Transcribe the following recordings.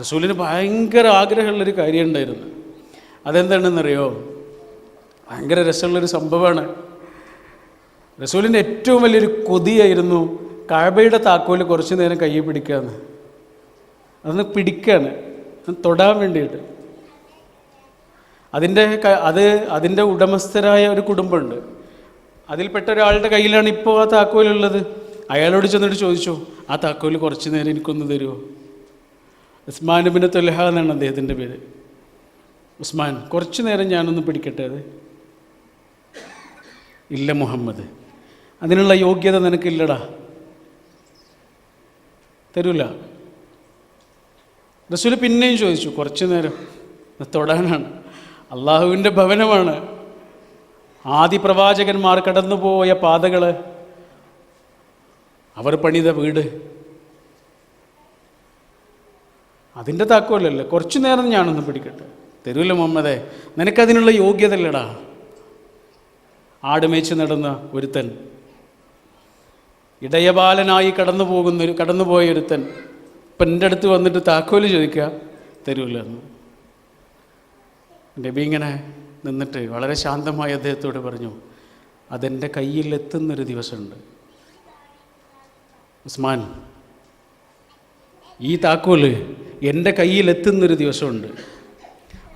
റസൂലിന് ഭയങ്കര ആഗ്രഹമുള്ളൊരു കാര്യം ഉണ്ടായിരുന്നു അതെന്താണെന്നറിയോ? ഭയങ്കര രസമുള്ളൊരു സംഭവമാണ്. റസൂലിന്റെ ഏറ്റവും വലിയൊരു കൊതിയായിരുന്നു കഴബയുടെ താക്കോൽ കുറച്ച് നേരം കയ്യിൽ പിടിക്കുകയെന്ന് അതൊന്ന് പിടിക്കുകയാണ് തൊടാൻ വേണ്ടിയിട്ട്. അതിന്റെ അത് അതിന്റെ ഉടമസ്ഥരായ ഒരു കുടുംബമുണ്ട്. അതിൽപ്പെട്ട ഒരാളുടെ കയ്യിലാണ് ഇപ്പോൾ ആ താക്കോലുള്ളത്. അയാളോട് ചെന്നിട്ട് ചോദിച്ചു ആ താക്കോൽ കുറച്ച് നേരം എനിക്കൊന്ന് തരുമോ? ഉസ്മാൻ ബിൻ തൊലഹ എന്നാണ് അദ്ദേഹത്തിന്റെ പേര്. ഉസ്മാൻ കുറച്ചു നേരം ഞാനൊന്ന് പിടിക്കട്ടെ അത്? ഇല്ല മുഹമ്മദ്. അതിനുള്ള യോഗ്യത നിനക്കില്ലടാ. തരൂല. റസൂൽ പിന്നെയും ചോദിച്ചു കുറച്ചു നേരം. തൊടാനാണ്. അള്ളാഹുവിന്റെ ഭവനമാണ്. ആദി പ്രവാചകന്മാർ കടന്നുപോയ പാതകൾ അവർ പണിത വീട്. അതിന്റെ താക്കോലല്ലേ? കുറച്ചു നേരം ഞാനൊന്ന് പിടിക്കട്ടെ. തരൂല മുഹമ്മദേ നിനക്കതിനുള്ള യോഗ്യത ഇല്ലടാ ആടുമേച്ച് നടന്ന ഒരുത്തൻ. ഇടയബാലനായി കടന്നു പോകുന്ന ഒരു കടന്നുപോയ ഒരുത്തൻ. ഇപ്പം എന്റെ അടുത്ത് വന്നിട്ട് താക്കോൽ ചോദിക്കുക തരൂല എന്ന് നബി ഇങ്ങനെ നിന്നിട്ട് വളരെ ശാന്തമായി അദ്ദേഹത്തോട് പറഞ്ഞു അതെന്റെ കയ്യിൽ എത്തുന്നൊരു ദിവസമുണ്ട്. ഉസ്മാൻ ഈ താക്കോൽ എന്റെ കയ്യിലെത്തുന്നൊരു ദിവസമുണ്ട്.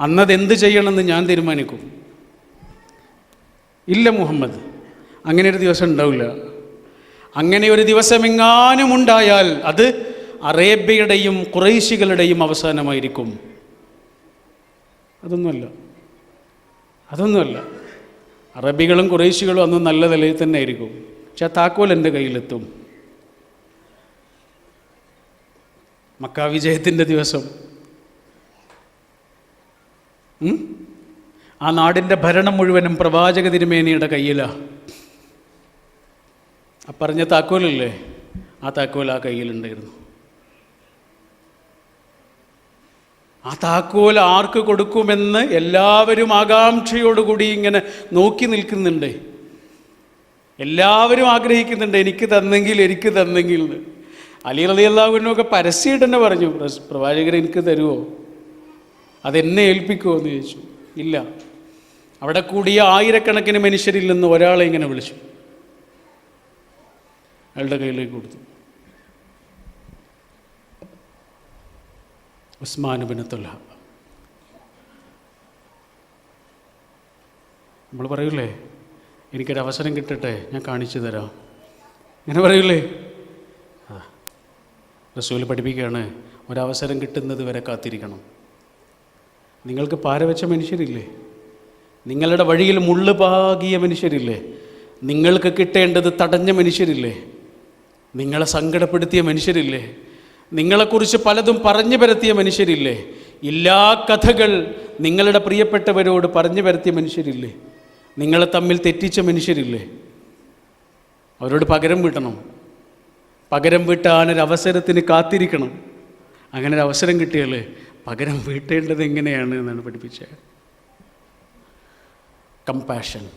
അന്നത് എന്ത് ചെയ്യണമെന്ന് ഞാൻ തീരുമാനിക്കും. ഇല്ല മുഹമ്മദ് അങ്ങനെ ഒരു ദിവസം ഉണ്ടാവില്ല. അങ്ങനെ ഒരു ദിവസം എങ്ങാനും ഉണ്ടായാൽ അത് അറേബ്യയുടെയും കുറേശികളുടെയും അവസാനമായിരിക്കും. അതൊന്നുമല്ല. അതൊന്നുമല്ല. അറബികളും കുറേശികളും അന്ന് നല്ല നിലയിൽ തന്നെ ആയിരിക്കും പക്ഷെ ആ താക്കോൽ എന്റെ കയ്യിലെത്തും. മക്ക വിജയത്തിന്റെ ദിവസം? ആ നാടിന്റെ ഭരണം മുഴുവനും പ്രവാചക തിരുമേനിയുടെ കയ്യിലാണ് ആ പറഞ്ഞ താക്കോലല്ലേ? ആ താക്കോൽ ആ കയ്യിലുണ്ടായിരുന്നു. ആ താക്കോൽ ആർക്ക് കൊടുക്കുമെന്ന് എല്ലാവരും ആകാംക്ഷയോടുകൂടി ഇങ്ങനെ നോക്കി നിൽക്കുന്നുണ്ട്. എല്ലാവരും ആഗ്രഹിക്കുന്നുണ്ട് എനിക്ക് തന്നെങ്കിൽ എനിക്ക് തന്നെങ്കിൽ അലി റലി അള്ളാഹുവിനൊക്കെ പരസ്യമായിട്ട് തന്നെ പറഞ്ഞു പ്രവാചകർ എനിക്ക് തരുമോ അതെന്നെ ഏൽപ്പിക്കുമോ എന്ന് ചോദിച്ചു. ഇല്ല. അവിടെ കൂടിയ ആയിരക്കണക്കിന് മനുഷ്യരിൽ നിന്ന് ഒരാളെ ഇങ്ങനെ വിളിച്ചു. അയാളുടെ കയ്യിലേക്ക് കൊടുത്തു. ഉസ്മാൻ ബിൻ തുൽഹ. നമ്മൾ പറയൂലേ എനിക്കൊരു അവസരം കിട്ടട്ടെ ഞാൻ കാണിച്ചു തരാം. ഇങ്ങനെ പറയൂലേ? റസൂൽ പഠിപ്പിക്കുകയാണ് ഒരവസരം കിട്ടുന്നത് വരെ കാത്തിരിക്കണം. നിങ്ങൾക്ക് പാരവെച്ച മനുഷ്യരില്ലേ? നിങ്ങളുടെ വഴിയിൽ മുള്ളു പാകിയ മനുഷ്യരില്ലേ? നിങ്ങൾക്ക് കിട്ടേണ്ടത് തടഞ്ഞ മനുഷ്യരില്ലേ? നിങ്ങളെ സങ്കടപ്പെടുത്തിയ മനുഷ്യരില്ലേ? നിങ്ങളെക്കുറിച്ച് പലതും പറഞ്ഞു പരത്തിയ മനുഷ്യരില്ലേ? എല്ലാ കഥകൾ നിങ്ങളുടെ പ്രിയപ്പെട്ടവരോട് പറഞ്ഞു പരത്തിയ മനുഷ്യരില്ലേ? നിങ്ങളെ തമ്മിൽ തെറ്റിച്ച മനുഷ്യരില്ലേ? അവരോട് പകരം വീട്ടണം പകരം വീട്ടാനൊരു അവസരത്തിന് കാത്തിരിക്കണം. അങ്ങനെ ഒരു അവസരം കിട്ടിയാൽ പകരം വീട്ടേണ്ടത് എങ്ങനെയാണ് എന്നാണ് പഠിപ്പിച്ചത് കമ്പാഷൻ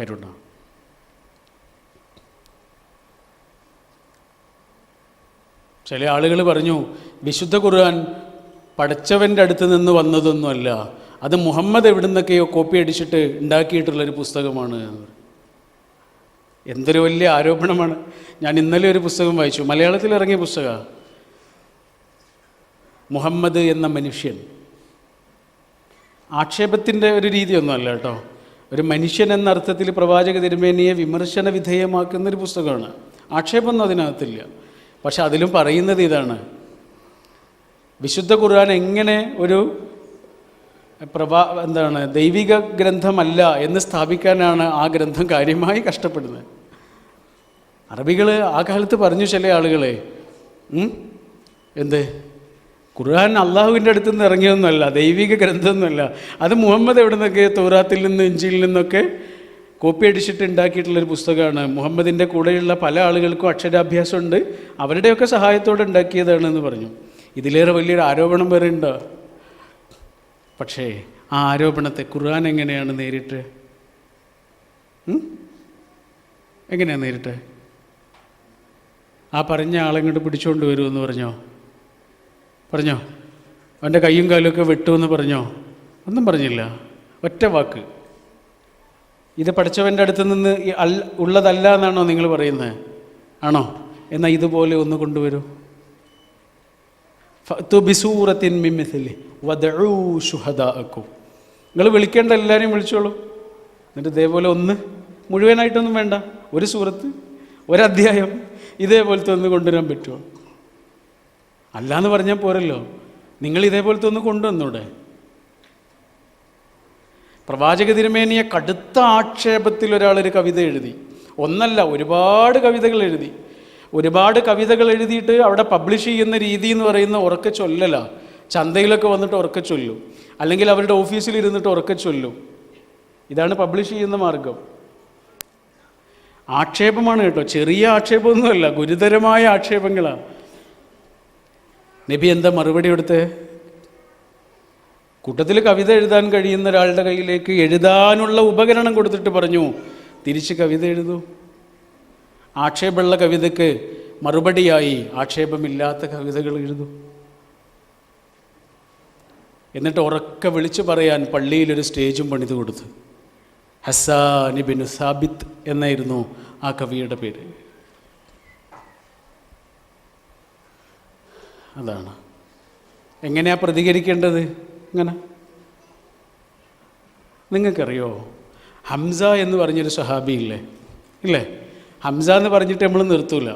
കരുണ. ചില ആളുകൾ പറഞ്ഞു വിശുദ്ധ ഖുർആൻ പഠിച്ചവന്റെ അടുത്ത് നിന്ന് വന്നതൊന്നുമല്ല. അത് മുഹമ്മദ് എവിടുന്നൊക്കെയോ കോപ്പി അടിച്ചിട്ട് ഉണ്ടാക്കിയിട്ടുള്ളൊരു പുസ്തകമാണ്. എന്ന്. എന്തൊരു വലിയ ആരോപണമാണ്. ഞാൻ ഇന്നലെ ഒരു പുസ്തകം വായിച്ചു. മലയാളത്തിൽ ഇറങ്ങിയ പുസ്തക. മുഹമ്മദ് എന്ന മനുഷ്യൻ. ആക്ഷേപത്തിന്റെ ഒരു രീതിയൊന്നുമല്ല കേട്ടോ. ഒരു മനുഷ്യൻ എന്ന അർത്ഥത്തിൽ പ്രവാചക തിരുമേനിയെ വിമർശന വിധേയമാക്കുന്ന ഒരു പുസ്തകമാണ്. ആക്ഷേപമൊന്നും അതിനകത്തില്ല. പക്ഷെ അതിലും പറയുന്നത് ഇതാണ്. വിശുദ്ധ ഖുർആൻ എങ്ങനെ ഒരു പ്രഭാ എന്താണ് ദൈവിക ഗ്രന്ഥമല്ല എന്ന് സ്ഥാപിക്കാനാണ് ആ ഗ്രന്ഥം കാര്യമായി കഷ്ടപ്പെടുന്നത്. അറബികൾ ആ കാലത്ത് പറഞ്ഞു ചില ആളുകളെ? എന്ത്? ഖുർആൻ അള്ളാഹുവിന്റെ അടുത്ത് നിന്ന് ഇറങ്ങിയൊന്നുമല്ല ദൈവിക ഗ്രന്ഥമൊന്നുമല്ല. അത് മുഹമ്മദ് എവിടെ നിന്നൊക്കെ തോറാത്തിൽ നിന്ന് ഇഞ്ചിയിൽ നിന്നൊക്കെ കോപ്പി അടിച്ചിട്ട് ഉണ്ടാക്കിയിട്ടുള്ളൊരു പുസ്തകമാണ്. മുഹമ്മദിന്റെ കൂടെയുള്ള പല ആളുകൾക്കും അക്ഷരാഭ്യാസമുണ്ട്. അവരുടെയൊക്കെ സഹായത്തോടെ ഉണ്ടാക്കിയതാണ് എന്ന് പറഞ്ഞു. ഇതിലേറെ വലിയൊരു ആരോപണം വരെ ഉണ്ടോ? പക്ഷേ ആ ആരോപണത്തെ ഖുർആൻ എങ്ങനെയാണ് നേരിട്ട്? എങ്ങനെയാണ് നേരിട്ട്? ആ പറഞ്ഞ ആളെങ്ങോട്ട് പിടിച്ചുകൊണ്ട് വരുമെന്ന് പറഞ്ഞോ? പറഞ്ഞോ? അവന്റെ കൈയും കാലുമൊക്കെ വെട്ടുമെന്ന് പറഞ്ഞോ? ഒന്നും പറഞ്ഞില്ല. ഒറ്റ വാക്ക്. ഇത് പഠിച്ചവന്റെ അടുത്ത് നിന്ന് ഉള്ളതല്ല എന്നാണോ നിങ്ങൾ പറയുന്നത്? ആണോ? എന്നാൽ ഇതുപോലെ ഒന്ന് കൊണ്ടുവരൂ. ബിസൂറത്തിൻ നിങ്ങൾ വിളിക്കേണ്ട എല്ലാവരെയും വിളിച്ചോളൂ. എന്നിട്ട് ഇതേപോലെ ഒന്ന് മുഴുവനായിട്ടൊന്നും വേണ്ട. ഒരു സൂറത്ത് ഒരധ്യായം. ഇതേപോലത്തെ ഒന്ന് കൊണ്ടുവരാൻ പറ്റുമോ? അല്ലാന്ന് പറഞ്ഞാൽ പോരല്ലോ. നിങ്ങൾ ഇതേപോലത്തെ ഒന്ന് കൊണ്ടുവന്നൂടെ പ്രവാചക തിരുമേനിയെ കടുത്ത ആക്ഷേപത്തിൽ ഒരാളൊരു കവിത എഴുതി. ഒന്നല്ല ഒരുപാട് കവിതകൾ എഴുതി. ഒരുപാട് കവിതകൾ എഴുതിയിട്ട് അവിടെ പബ്ലിഷ് ചെയ്യുന്ന രീതി എന്ന് പറയുന്ന ഉറക്ക ചൊല്ലല. ചന്തയിലൊക്കെ വന്നിട്ട് ഉറക്ക ചൊല്ലും. അല്ലെങ്കിൽ അവരുടെ ഓഫീസിൽ ഇരുന്നിട്ട് ഉറക്കെ ചൊല്ലും. ഇതാണ് പബ്ലിഷ് ചെയ്യുന്ന മാർഗം ആക്ഷേപമാണ് കേട്ടോ. ചെറിയ ആക്ഷേപമൊന്നുമല്ല ഗുരുതരമായ ആക്ഷേപങ്ങളാണ് നബി എന്താ മറുപടി കൊടുത്തേ? കൂട്ടത്തിൽ കവിത എഴുതാൻ കഴിയുന്ന ഒരാളുടെ കയ്യിലേക്ക് എഴുതാനുള്ള ഉപകരണം കൊടുത്തിട്ട് പറഞ്ഞു. തിരിച്ച് കവിത എഴുതൂ. ആക്ഷേപമുള്ള കവിതയ്ക്ക് മറുപടിയായി ആക്ഷേപമില്ലാത്ത കവിതകൾ എഴുതൂ. എന്നിട്ട് ഉറക്കെ വിളിച്ചു പറയാൻ പള്ളിയിലൊരു സ്റ്റേജും പണിത് കൊടുത്തു. ഹസാനിബിൻ സാബിത്ത് എന്നായിരുന്നു ആ കവിയുടെ പേര്. അതാണ്. എങ്ങനെയാ പ്രതികരിക്കേണ്ടത്? ഇങ്ങനെ. നിങ്ങൾക്കറിയോ? ഹംസ എന്ന് പറഞ്ഞൊരു സഹാബി ഇല്ലേ? ഇല്ലേ? ഹംസ എന്ന് പറഞ്ഞിട്ട് നമ്മൾ നിർത്തൂല.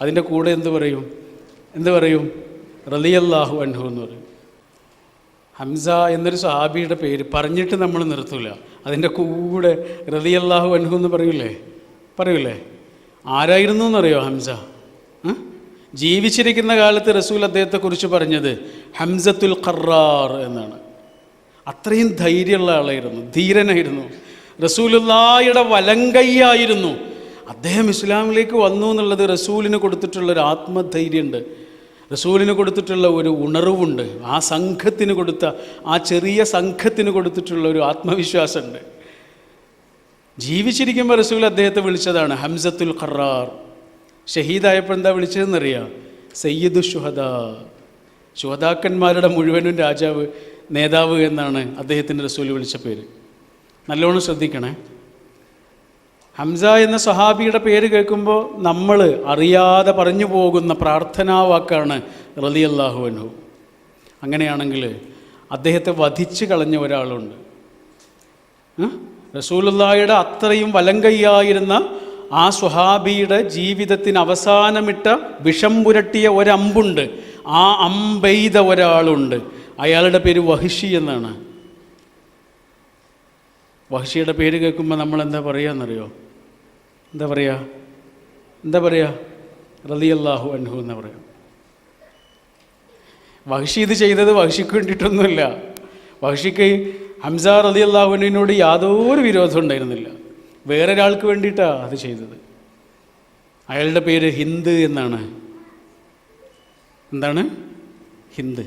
അതിന്റെ കൂടെ എന്ത് പറയും? എന്ത് പറയും? റലിയല്ലാഹു അൻഹു എന്ന് പറയും. ഹംസ എന്നൊരു സഹാബിയുടെ പേര് പറഞ്ഞിട്ട് നമ്മൾ നിർത്തൂല. അതിന്റെ കൂടെ റലിയല്ലാഹു അൻഹു എന്ന് പറയൂലേ? പറയൂലേ? ആരായിരുന്നു എന്നറിയോ ഹംസ? ജീവിച്ചിരിക്കുന്ന കാലത്ത് റസൂൽ അദ്ദേഹത്തെക്കുറിച്ച് പറഞ്ഞത് ഹംസത്തുൽ ഖറാർ എന്നാണ്. അത്രയും ധൈര്യമുള്ള ആളായിരുന്നു ധീരനായിരുന്നു. റസൂലുല്ലായുടെ വലങ്കയ്യായിരുന്നു അദ്ദേഹം ഇസ്ലാമിലേക്ക് വന്നു എന്നുള്ളത് റസൂലിന് കൊടുത്തിട്ടുള്ളൊരു ആത്മധൈര്യമുണ്ട്. റസൂലിന് കൊടുത്തിട്ടുള്ള ഒരു ഉണർവുണ്ട്. ആ സംഘത്തിന് കൊടുത്ത ആ ചെറിയ സംഘത്തിന് കൊടുത്തിട്ടുള്ള ഒരു ആത്മവിശ്വാസമുണ്ട്. ജീവിച്ചിരിക്കുമ്പോൾ റസൂൽ അദ്ദേഹത്തെ വിളിച്ചതാണ് ഹംസത്തുൽ ഖറാർ. ഷഹീദായപ്പോൾ എന്താ വിളിച്ചതെന്നറിയാം? സയ്യിദു ഷുഹദ. ശുഹദാക്കന്മാരുടെ മുഴുവനും രാജാവ് നേതാവ് എന്നാണ് അദ്ദേഹത്തിന്റെ റസൂൽ വിളിച്ച പേര്. നല്ലോണം ശ്രദ്ധിക്കണേ. ഹംസ എന്ന സഹാബിയുടെ പേര് കേൾക്കുമ്പോൾ നമ്മൾ അറിയാതെ പറഞ്ഞു പോകുന്ന പ്രാർത്ഥനാ വാക്കാണ് റലി അള്ളാഹു അൻഹു. അങ്ങനെയാണെങ്കിൽ അദ്ദേഹത്തെ വധിച്ചു കളഞ്ഞ ഒരാളുണ്ട്. റസൂലുല്ലായുടെ അത്രയും വലങ്കയ്യായിരുന്ന ആ സ്വഹാബിയുടെ ജീവിതത്തിന് അവസാനമിട്ട വിഷം പുരട്ടിയ ഒരമ്പുണ്ട്. ആ അമ്പെയ്ത ഒരാളുണ്ട്. അയാളുടെ പേര് വഹിഷി എന്നാണ്. വഹിഷിയുടെ പേര് കേൾക്കുമ്പോൾ നമ്മൾ എന്താ പറയുകയെന്നറിയോ എന്താ പറയുക എന്താ പറയുക റലിയല്ലാഹു അൻഹു എന്ന് പറയാം. വഹ്ഷി ഇത് ചെയ്തത് വഹ്ഷിക്ക് വേണ്ടിയിട്ടൊന്നുമില്ല. വഹ്ഷിക്ക് ഹംസ റലി അള്ളാഹുവിനോട് യാതൊരു വിരോധം ഉണ്ടായിരുന്നില്ല. വേറൊരാൾക്ക് വേണ്ടിയിട്ടാണ് അത് ചെയ്തത്. അയാളുടെ പേര് ഹിന്ദ് എന്നാണ്. എന്താണ്? ഹിന്ദ്.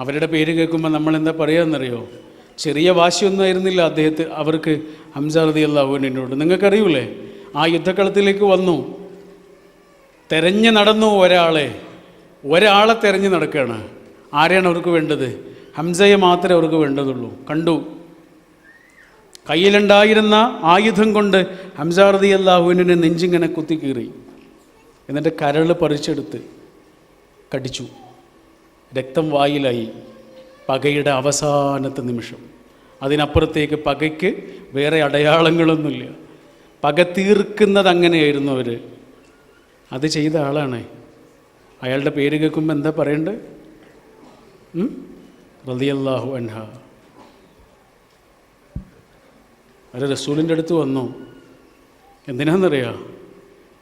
അവരുടെ പേര് കേൾക്കുമ്പോൾ നമ്മൾ എന്താ പറയുകയെന്നറിയോ ചെറിയ വാശിയൊന്നും ആയിരുന്നില്ല അദ്ദേഹത്തെ. അവർക്ക് ഹംസ റതി അള്ളാഹുവിനോട് നിങ്ങൾക്കറിയൂലേ? ആ യുദ്ധക്കളത്തിലേക്ക് വന്നു. തെരഞ്ഞു നടന്നു ഒരാളെ. ഒരാളെ തെരഞ്ഞു നടക്കുകയാണ്. ആരെയാണ് അവർക്ക് വേണ്ടത്? ഹംസയെ മാത്രമേ അവർക്ക് വേണ്ടതുള്ളൂ. കണ്ടു. കയ്യിലുണ്ടായിരുന്ന ആയുധം കൊണ്ട് ഹംസ റതി അള്ളാഹുവിനെ നെഞ്ചിങ്ങനെ കുത്തിക്കീറി. എന്നിട്ട് കരൾ പറിച്ചെടുത്ത് കടിച്ചു. രക്തം വായിലായി. പകയുടെ അവസാനത്തെ നിമിഷം. അതിനപ്പുറത്തേക്ക് പകയ്ക്ക് വേറെ അടയാളങ്ങളൊന്നുമില്ല. പക തീർക്കുന്നത് അങ്ങനെയായിരുന്നു അവർ അത് ചെയ്ത ആളാണ്. അയാളുടെ പേര് കേൾക്കുമ്പോൾ എന്താ പറയണ്ടേ? റളിയല്ലാഹു അൻഹ. അത് റസൂലിന്റെ അടുത്ത് വന്നു. എന്തിനാണെന്നറിയാം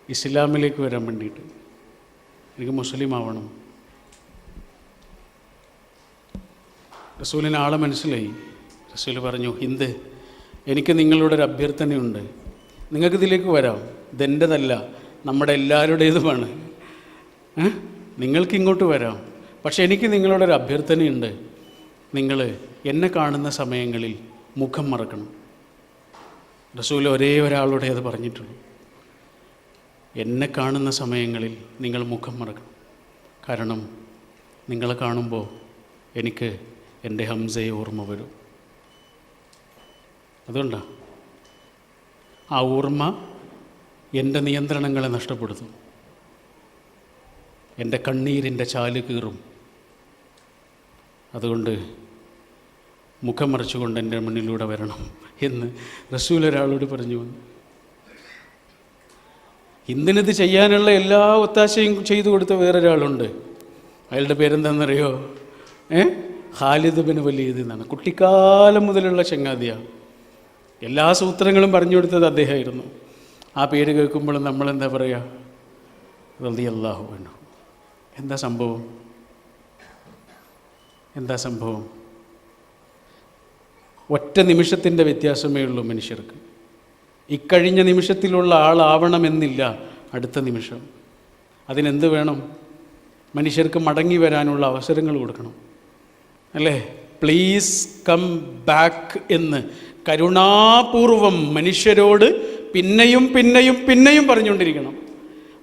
ഇസ്ലാമിലേക്ക് വരാൻ വേണ്ടിയിട്ട്. എനിക്ക് മുസ്ലിം ആവണം. റസൂലിന് ആളെ മനസ്സിലായി. റസൂൽ പറഞ്ഞു ഹിന്ദ് എനിക്ക് നിങ്ങളുടെ ഒരു അഭ്യർത്ഥനയുണ്ട്. നിങ്ങൾക്കിതിലേക്ക് വരാം. ഇതെന്റെതല്ല നമ്മുടെ എല്ലാവരുടേതുമാണ്? നിങ്ങൾക്ക് ഇങ്ങോട്ട് വരാം. പക്ഷെ എനിക്ക് നിങ്ങളോടൊരു അഭ്യർത്ഥനയുണ്ട്. നിങ്ങൾ എന്നെ കാണുന്ന സമയങ്ങളിൽ മുഖം മറക്കണം. റസൂൽ ഒരേ ഒരാളുടെ അത് പറഞ്ഞിട്ടുള്ളൂ എന്നെ കാണുന്ന സമയങ്ങളിൽ നിങ്ങൾ മുഖം മറക്കണം. കാരണം നിങ്ങളെ കാണുമ്പോൾ എനിക്ക് എന്റെ ഹംസയെ ഓർമ്മ വരും. അതുകൊണ്ടാണ് ആ ഓർമ്മ എന്റെ നിയന്ത്രണങ്ങളെ നഷ്ടപ്പെടുത്തും. എന്റെ കണ്ണീരിന്റെ ചാൽ കീറും. അതുകൊണ്ട് മുഖം മറച്ചുകൊണ്ട് എന്റെ മുന്നിലൂടെ വരണം എന്ന് റസൂൽ ഒരാളോട് പറഞ്ഞു വന്നു. ഇന്നിനിത് ചെയ്യാനുള്ള എല്ലാ ഒത്താശയും ചെയ്തു കൊടുത്ത വേറൊരാളുണ്ട്. അയാളുടെ പേരെന്താണെന്നറിയോ? ഏ? ഖാലിദ് ബിൻ വലീദ് എന്നാണ്. കുട്ടിക്കാലം മുതലുള്ള ചങ്ങാതിയാണ് എല്ലാ സൂത്രങ്ങളും പറഞ്ഞു കൊടുത്തത് അദ്ദേഹമായിരുന്നു ആ പേര് കേൾക്കുമ്പോൾ നമ്മളെന്താ പറയുക റതി അള്ളാഹു വേണു എന്താ സംഭവം? എന്താ സംഭവം? ഒറ്റ നിമിഷത്തിന്റെ വ്യത്യാസമേ ഉള്ളൂ മനുഷ്യർക്ക്. ഇക്കഴിഞ്ഞ നിമിഷത്തിലുള്ള ആളാവണമെന്നില്ല അടുത്ത നിമിഷം. അതിനെന്ത് വേണം? മനുഷ്യർക്ക് മടങ്ങി വരാനുള്ള അവസരങ്ങൾ കൊടുക്കണം. അല്ലേ? പ്ലീസ് കം ബാക്ക് എന്ന് കരുണാപൂർവം മനുഷ്യരോട് പിന്നെയും പിന്നെയും പിന്നെയും പറഞ്ഞുകൊണ്ടിരിക്കണം.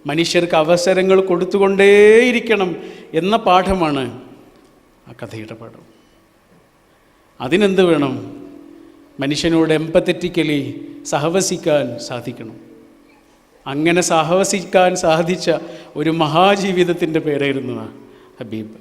മനുഷ്യർക്ക് അവസരങ്ങൾ കൊടുത്തുകൊണ്ടേയിരിക്കണം എന്ന പാഠമാണ് ആ കഥയുടെ പാഠം. അതിനെന്ത് വേണം? മനുഷ്യനോട് എമ്പത്തറ്റിക്കലി സഹവസിക്കാൻ സാധിക്കണം. അങ്ങനെ സഹവസിക്കാൻ സാധിച്ച ഒരു മഹാജീവിതത്തിന്റെ പേരായിരുന്നു ഹബീബ്.